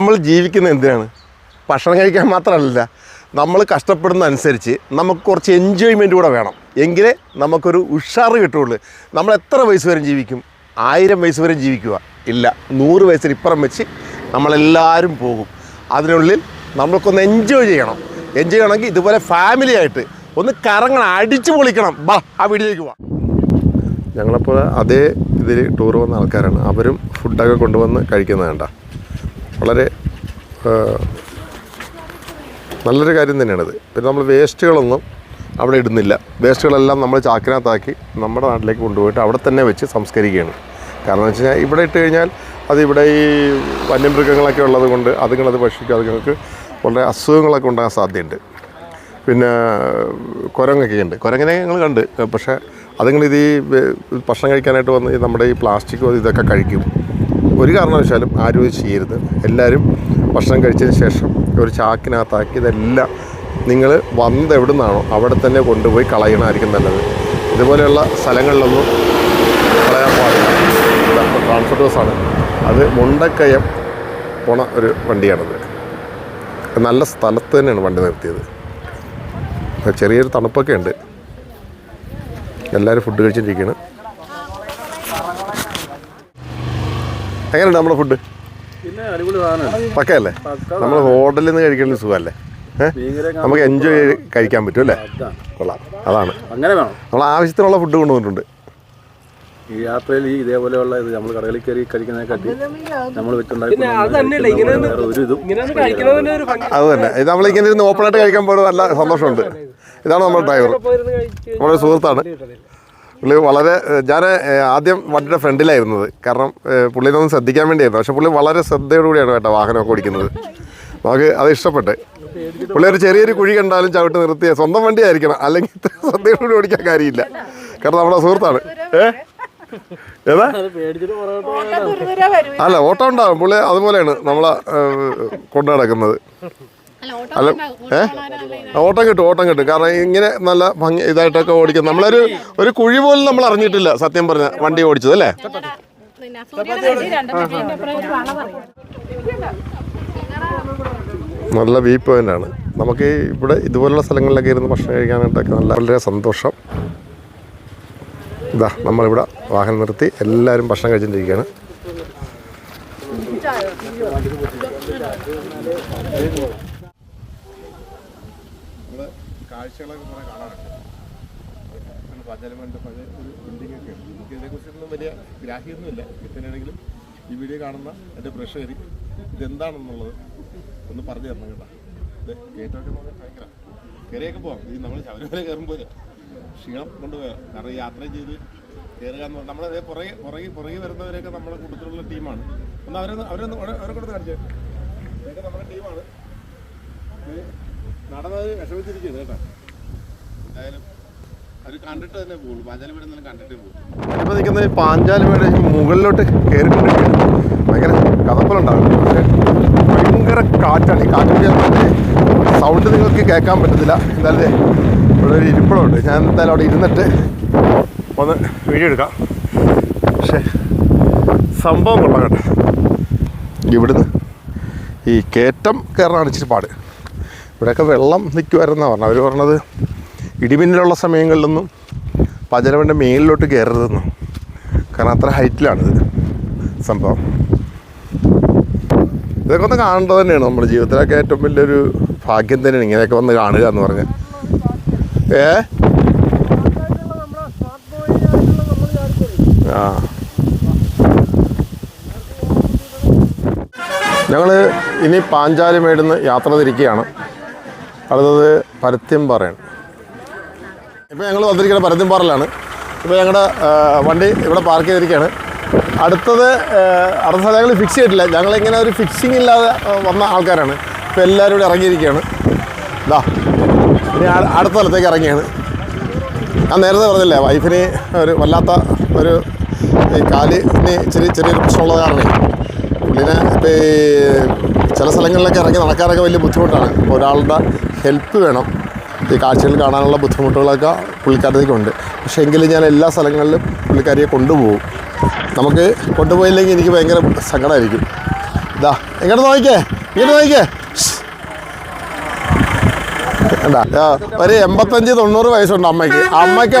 നമ്മൾ ജീവിക്കുന്നത് എന്തിനാണ്? ഭക്ഷണം കഴിക്കാൻ മാത്രമല്ല നമ്മൾ കഷ്ടപ്പെടുന്ന അനുസരിച്ച് നമുക്ക് കുറച്ച് എൻജോയ്മെന്റ് കൂടെ വേണം. എങ്കിലേ നമുക്കൊരു ഉഷാറ് കിട്ടുള്ളൂ നമ്മൾ എത്ര വയസ്സ് വരെ ജീവിക്കും? ആയിരം വയസ്സ് വരെ ജീവിക്കുക. ഇല്ല നൂറ് വയസ്സിന് ഇപ്പുറം വെച്ച് നമ്മളെല്ലാവരും പോകും. അതിനുള്ളിൽ നമ്മൾക്കൊന്ന് എൻജോയ് ചെയ്യണം. എൻജോയ് ചെയ്യണമെങ്കിൽ ഇതുപോലെ ഫാമിലി ആയിട്ട് ഒന്ന് കറങ്ങണം അടിച്ചു പൊളിക്കണം. ബാ ആ വീട്ടിലേക്ക് പോവാം ഞങ്ങളപ്പോൾ അതേ ഇതിൽ ടൂർ വന്ന ആൾക്കാരാണ്. അവരും ഫുഡൊക്കെ കൊണ്ടുവന്ന് കഴിക്കുന്നത് വളരെ നല്ലൊരു കാര്യം തന്നെയാണിത്. പിന്നെ നമ്മൾ വേസ്റ്റുകളൊന്നും അവിടെ ഇടുന്നില്ല. വേസ്റ്റുകളെല്ലാം നമ്മൾ ചാക്കിനകത്താക്കി നമ്മുടെ നാട്ടിലേക്ക് കൊണ്ടുപോയിട്ട് അവിടെ തന്നെ വെച്ച് സംസ്കരിക്കുകയാണ്. കാരണം എന്ന് വെച്ച് കഴിഞ്ഞാൽ ഇവിടെ ഇട്ട് കഴിഞ്ഞാൽ അത് ഇവിടെ ഈ വന്യമൃഗങ്ങളൊക്കെ ഉള്ളത് കൊണ്ട് അതുങ്ങളത് ഭക്ഷിക്കും. അതുങ്ങൾക്ക് വളരെ അസുഖങ്ങളൊക്കെ ഉണ്ടാകാൻ സാധ്യതയുണ്ട്. പിന്നെ കുരങ്ങൊക്കെ ഉണ്ട്. കുരങ്ങനെ ഞങ്ങൾ കണ്ട്. പക്ഷേ അതുങ്ങളിത് ഈ ഭക്ഷണം കഴിക്കാനായിട്ട് വന്ന് നമ്മുടെ ഈ പ്ലാസ്റ്റിക്കും ഇതൊക്കെ കഴിക്കും. ഒരു കാരണവശാലും ആരും ഇത് ചെയ്യരുത്. എല്ലാവരും ഭക്ഷണം കഴിച്ചതിന് ശേഷം ഒരു ചാക്കിനകത്താക്കി ഇതെല്ലാം നിങ്ങൾ വന്നത് എവിടെ നിന്നാണോ അവിടെ തന്നെ കൊണ്ടുപോയി കളയണമായിരിക്കും നല്ലത്. ഇതുപോലെയുള്ള സ്ഥലങ്ങളിലൊന്നും കളയാൻ പാടില്ല. ട്രാൻസ്പോർട്ട് ബസ്സാണ് അത് മുണ്ടക്കയം പോണ ഒരു വണ്ടിയാണത്. നല്ല സ്ഥലത്ത് തന്നെയാണ് വണ്ടി നിർത്തിയത്. ചെറിയൊരു തണുപ്പൊക്കെ ഉണ്ട്. എല്ലാവരും ഫുഡ് കഴിച്ചിട്ടിരിക്കുകയാണ് എങ്ങനെയുണ്ട് നമ്മുടെ ഫുഡ് പക്കയല്ലേ? നമ്മൾ ഹോട്ടലിൽ നിന്ന് കഴിക്കുന്ന സുഖമല്ലേ? നമുക്ക് എൻജോയ് ചെയ്ത് കഴിക്കാൻ പറ്റും അല്ലേ? കൊള്ളാം. അതാണ്. അങ്ങനെ വേണം. നമ്മൾ ആവശ്യത്തിനുള്ള ഫുഡ് കൊണ്ടുവന്നിട്ടുണ്ട്. ഈ യാത്രയിൽ ഈ ഇതേപോലെയുള്ള ഇത് നമ്മൾ കടകളിൽ കയറി കഴിക്കുന്നതിനെക്കാട്ടി നമ്മൾ ഇങ്ങനെ അത് തന്നെ. ഇത് നമ്മളിങ്ങനെ ഇരുന്ന് ഓപ്പണായിട്ട് കഴിക്കാൻ പോലും നല്ല സന്തോഷമുണ്ട്. ഇതാണ് നമ്മുടെ ഡ്രൈവർ നമ്മുടെ സുഹൃത്താണ്. പുള്ളി വളരെ ഞാൻ ആദ്യം വണ്ടിയുടെ ഫ്രണ്ടിലായിരുന്നത് കാരണം പുള്ളിനൊന്നും ശ്രദ്ധിക്കാൻ വേണ്ടിയായിരുന്നു. പക്ഷെ പുള്ളി വളരെ ശ്രദ്ധയോടുകൂടിയാണ് കേട്ടോ വാഹനമൊക്കെ ഓടിക്കുന്നത്. നമുക്ക് അത് ഇഷ്ടപ്പെട്ട്. പുള്ളി ഒരു ചെറിയൊരു കുഴി കണ്ടാലും ചവിട്ട് നിർത്തിയ സ്വന്തം വണ്ടി ആയിരിക്കണം അല്ലെങ്കിൽ ഇത്ര ശ്രദ്ധയോടുകൂടി ഓടിക്കാൻ കാര്യമില്ല. കാരണം നമ്മുടെ സുഹൃത്താണ്. ഏതാ? അല്ല ഓട്ടം ഉണ്ടാവും. പുള്ളി അതുപോലെയാണ് നമ്മളെ കൊണ്ടു നടക്കുന്നത് അല്ല ഏ? ഓട്ടം കിട്ടും ഓട്ടം കിട്ടും. കാരണം ഇങ്ങനെ നല്ല ഭംഗി ഇതായിട്ടൊക്കെ ഓടിക്കും നമ്മളൊരു ഒരു കുഴി പോലും നമ്മൾ അറിഞ്ഞിട്ടില്ല സത്യം പറഞ്ഞ വണ്ടി ഓടിച്ചത് അല്ലേ? നല്ല വ്യൂ പോയിന്റ് ആണ്. നമുക്ക് ഇവിടെ ഇതുപോലുള്ള സ്ഥലങ്ങളിലൊക്കെ ഇരുന്ന് ഭക്ഷണം കഴിക്കാനായിട്ടൊക്കെ നല്ല വളരെ സന്തോഷം. ഇതാ നമ്മളിവിടെ വാഹനം നിർത്തി എല്ലാവരും ഭക്ഷണം കഴിച്ചിട്ടിരിക്കുകയാണ് കാഴ്ചകളൊക്കെ കുറെ കാണാറുണ്ട്. പഞ്ചാലമണ്ട് പഴയ ഒരു ബിൽഡിംഗ് ഒക്കെ ഉണ്ട്. നമുക്ക് ഇതിനെക്കുറിച്ചൊന്നും വലിയ ഗ്രാഹ്യമൊന്നുമില്ല. പിന്നെയാണെങ്കിലും ഈ വീഡിയോ കാണുന്ന എന്റെ പ്രഷകരി ഇതെന്താണെന്നുള്ളത് ഒന്ന് പറഞ്ഞു തരണം കേട്ടോ. ഇത് നമുക്ക് ഭയങ്കര കയറിയൊക്കെ പോകാം ഇത് നമ്മൾ ശബരിമല കയറുമ്പോൾ ക്ഷീണം കൊണ്ടുപോയാൽ കാരണം യാത്ര ചെയ്ത് കയറുക എന്ന് പറഞ്ഞാൽ നമ്മളെ പുറകെ പുറകെ പുറകെ വരുന്നവരെയൊക്കെ നമ്മുടെ കൂട്ടത്തിലുള്ള ടീമാണ്. ഒന്ന് അവരൊന്ന് അവരൊന്ന് അവരെ കൊടുത്ത് കാണിച്ചേ. ഇതൊക്കെ നമ്മുടെ ടീമാണ്. നടന്നത് വിഷമിച്ചിരിക്കുന്നത് കേട്ടോ. എന്തായാലും അത് കണ്ടിട്ട് തന്നെ പോകും നിൽക്കുന്നത് പാഞ്ചാലിമേട് മുകളിലോട്ട് കയറിക്കൊണ്ട് ഭയങ്കര കഥപ്പലുണ്ടാവും പക്ഷേ ഭയങ്കര കാറ്റാണ്. ഈ കാറ്റിന്റെ സൗണ്ട് നിങ്ങൾക്ക് കേൾക്കാൻ പറ്റത്തില്ല. എന്തായാലും ഇവിടെ ഒരു ഇരിപ്പിടമുണ്ട്. ഞാൻ എന്തായാലും അവിടെ ഇരുന്നിട്ട് ഒന്ന് വീഡിയോ എടുക്കാം. പക്ഷേ സംഭവം കൊള്ളാം കേട്ടോ. ഇവിടുന്ന് ഈ കയറ്റം കയറാണ് ഇച്ചിരി പാട്. ഇവിടെയൊക്കെ വെള്ളം നിൽക്കുമായിരുന്നാണ് പറഞ്ഞത് അവർ പറഞ്ഞത് ഇടിമിന്നലുള്ള സമയങ്ങളിലൊന്നും പജലവന്റെ മേലിലോട്ട് കയറരുതെന്നു കാരണം അത്ര ഹൈറ്റിലാണിത് സംഭവം. ഇതൊക്കെ ഒന്ന് കാണേണ്ടത് തന്നെയാണ്. നമ്മുടെ ജീവിതത്തിലൊക്കെ ഏറ്റവും വലിയൊരു ഭാഗ്യം തന്നെയാണ് ഇങ്ങനെയൊക്കെ വന്ന് കാണുക എന്ന് പറഞ്ഞ്. ഏ? ആ. ഞങ്ങൾ ഇനി പാഞ്ചാലിമേടുന്ന് യാത്ര തിരിക്കുകയാണ്. അടുത്തത് പരത്യംപാറയാണ് ഇപ്പോൾ ഞങ്ങൾ വന്നിരിക്കുന്നത് പരത്യംപാറയിലാണ് ഇപ്പോൾ ഞങ്ങളുടെ വണ്ടി ഇവിടെ പാർക്ക് ചെയ്തിരിക്കുകയാണ്. അടുത്തത് അടുത്ത സ്ഥലങ്ങൾ ഫിക്സ് ചെയ്തിട്ടില്ല. ഞങ്ങളിങ്ങനെ ഒരു ഫിക്സിങ് ഇല്ലാതെ വന്ന ആൾക്കാരാണ്. ഇപ്പോൾ എല്ലാവരും ഇവിടെ ഇറങ്ങിയിരിക്കുകയാണ്. ഇതാ ഇനി അടുത്ത സ്ഥലത്തേക്ക് ഇറങ്ങിയാണ്. ഞാൻ നേരത്തെ പറഞ്ഞില്ലേ വൈഫിന് ഒരു വല്ലാത്ത ഒരു ഈ കാലിന് ചെറിയ ചെറിയൊരു പ്രശ്നമുള്ള കാരണേ പുള്ളിനെ ചില സ്ഥലങ്ങളിലൊക്കെ ഇറങ്ങി നടക്കാനൊക്കെ വലിയ ബുദ്ധിമുട്ടാണ്. ഒരാളുടെ ഹെൽപ്പ് വേണം. ഈ കാഴ്ചകൾ കാണാനുള്ള ബുദ്ധിമുട്ടുകളൊക്കെ പുള്ളിക്കാരത്തേക്കുണ്ട് പക്ഷേ എങ്കിലും ഞാൻ എല്ലാ സ്ഥലങ്ങളിലും പുള്ളിക്കാരിയെ കൊണ്ടുപോകും. നമുക്ക് കൊണ്ടുപോയില്ലെങ്കിൽ എനിക്ക് ഭയങ്കര സങ്കടമായിരിക്കും. ഇതാ എങ്ങനെ നോക്കിക്കേ ഇങ്ങോട്ട് നോക്കിക്കേ. ഒരു എൺപത്തഞ്ച് തൊണ്ണൂറ് വയസ്സുണ്ട് അമ്മയ്ക്ക്. അമ്മയ്ക്ക്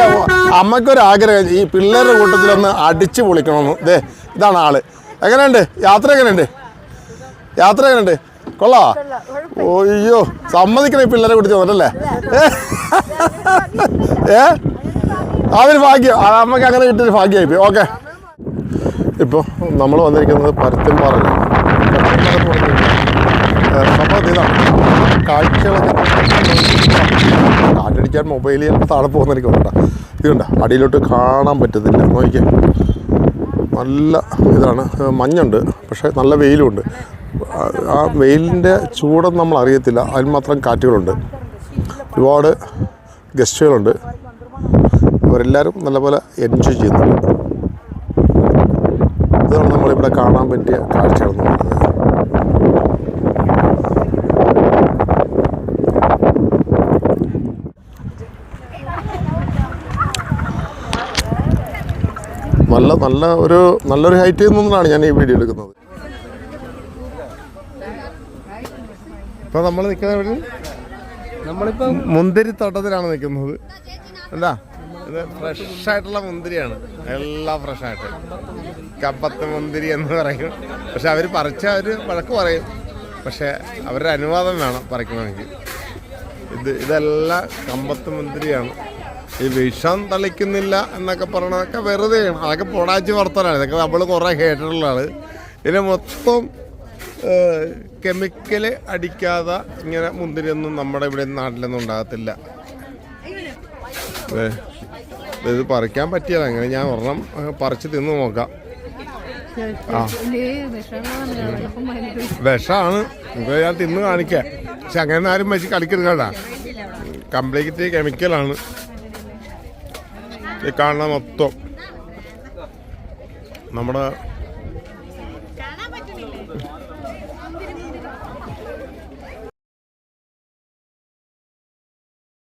അമ്മയ്ക്ക് ഒരു ആഗ്രഹം ഈ പിള്ളേരുടെ കൂട്ടത്തിലൊന്ന് അടിച്ചു പൊളിക്കണമെന്ന്. ദേ ഇതാണ് ആൾ. എങ്ങനെയുണ്ട്? യാത്ര എങ്ങനെയുണ്ട്? യാത്ര എങ്ങനെയുണ്ട്? കൊള്ളാ? ഓയ്യോ സമ്മതിക്കണേ പിള്ളേരെ കൂട്ടി തോന്നല്ലേ ഏ? അതൊരു ഭാഗ്യം. ആ അമ്മയ്ക്ക് അങ്ങനെ കിട്ടിയൊരു ഭാഗ്യമായി പോയി ഓക്കെ. ഇപ്പോൾ നമ്മൾ വന്നിരിക്കുന്നത് പരുത്തിൻപാറയിലാണ്. സംഭവം ഇതാണ് കാഴ്ചകളൊക്കെ കാറ്റടിക്കാൻ മൊബൈലിൽ താഴെ പോകുന്നതായിരിക്കും കേട്ടോ ഇതുണ്ട്? അടിയിലോട്ട് കാണാൻ പറ്റത്തില്ല. നോക്കിയാൽ നല്ല ഇതാണ്. മഞ്ഞുണ്ട്. പക്ഷേ നല്ല വെയിലുമുണ്ട് ആ- വെയിലിന്റെ ചൂടൊന്നും നമ്മൾ അറിയത്തില്ല. അതിന് മാത്രം കാറ്റുകളുണ്ട്. ഒരുപാട് ഗസ്റ്റുകളുണ്ട്. അവരെല്ലാവരും നല്ലപോലെ എൻജോയ് ചെയ്യുന്നുണ്ട്. ഇതാണ് നമ്മളിവിടെ കാണാൻ പറ്റിയ കാഴ്ചകളെന്ന് പറയുന്നത്. നല്ല നല്ല ഒരു നല്ലൊരു ഹൈറ്റിൽ നിന്നാണ് ഞാൻ ഈ വീഡിയോ എടുക്കുന്നത്. ഇപ്പൊ നമ്മൾ നിൽക്കുന്ന എവിടെ നമ്മളിപ്പോ മുന്തിരി തോട്ടത്തിലാണ് നിൽക്കുന്നത് എന്താ ഇത് ഫ്രഷ് ആയിട്ടുള്ള മുന്തിരിയാണ്. എല്ലാം ഫ്രഷ് ആയിട്ട്. കപ്പത്ത് മുന്തിരി എന്ന് പറയും. പക്ഷെ അവർ പറിച്ച അവർ വഴക്ക് പറയും. പക്ഷെ അവരുടെ അനുവാദം വേണം പറിക്കണമെങ്കിൽ. ഇത് ഇതെല്ലാം കമ്പത്ത് മുന്തിരിയാണ്. ഈ വിഷം തളിക്കുന്നില്ല എന്നൊക്കെ പറയണതൊക്കെ വെറുതെയാണ്. അതൊക്കെ പൊടാച്ചി വർത്തനാണ് ഇതൊക്കെ നമ്മൾ കുറേ കേട്ടിട്ടുള്ളതാണ് ഇതിന് മൊത്തം കെമിക്കൽ അടിക്കാതെ ഇങ്ങനെ മുന്തിരിയൊന്നും നമ്മുടെ ഇവിടെ നാട്ടിലൊന്നും ഉണ്ടാകത്തില്ല. ഇത് പറിക്കാൻ പറ്റിയത്. അങ്ങനെ ഞാൻ ഒരെണ്ണം പറിച്ച് തിന്ന് നോക്കാം. ആ. വിഷമാണ്. ഞാൻ തിന്ന് കാണിക്കാം. പക്ഷെ അങ്ങനെ ആരും വെച്ച് കളിക്കരുത് കേട്ടാ. കംപ്ലീറ്റ് കെമിക്കലാണ്. ഈ കാണുന്ന മൊത്തം. നമ്മുടെ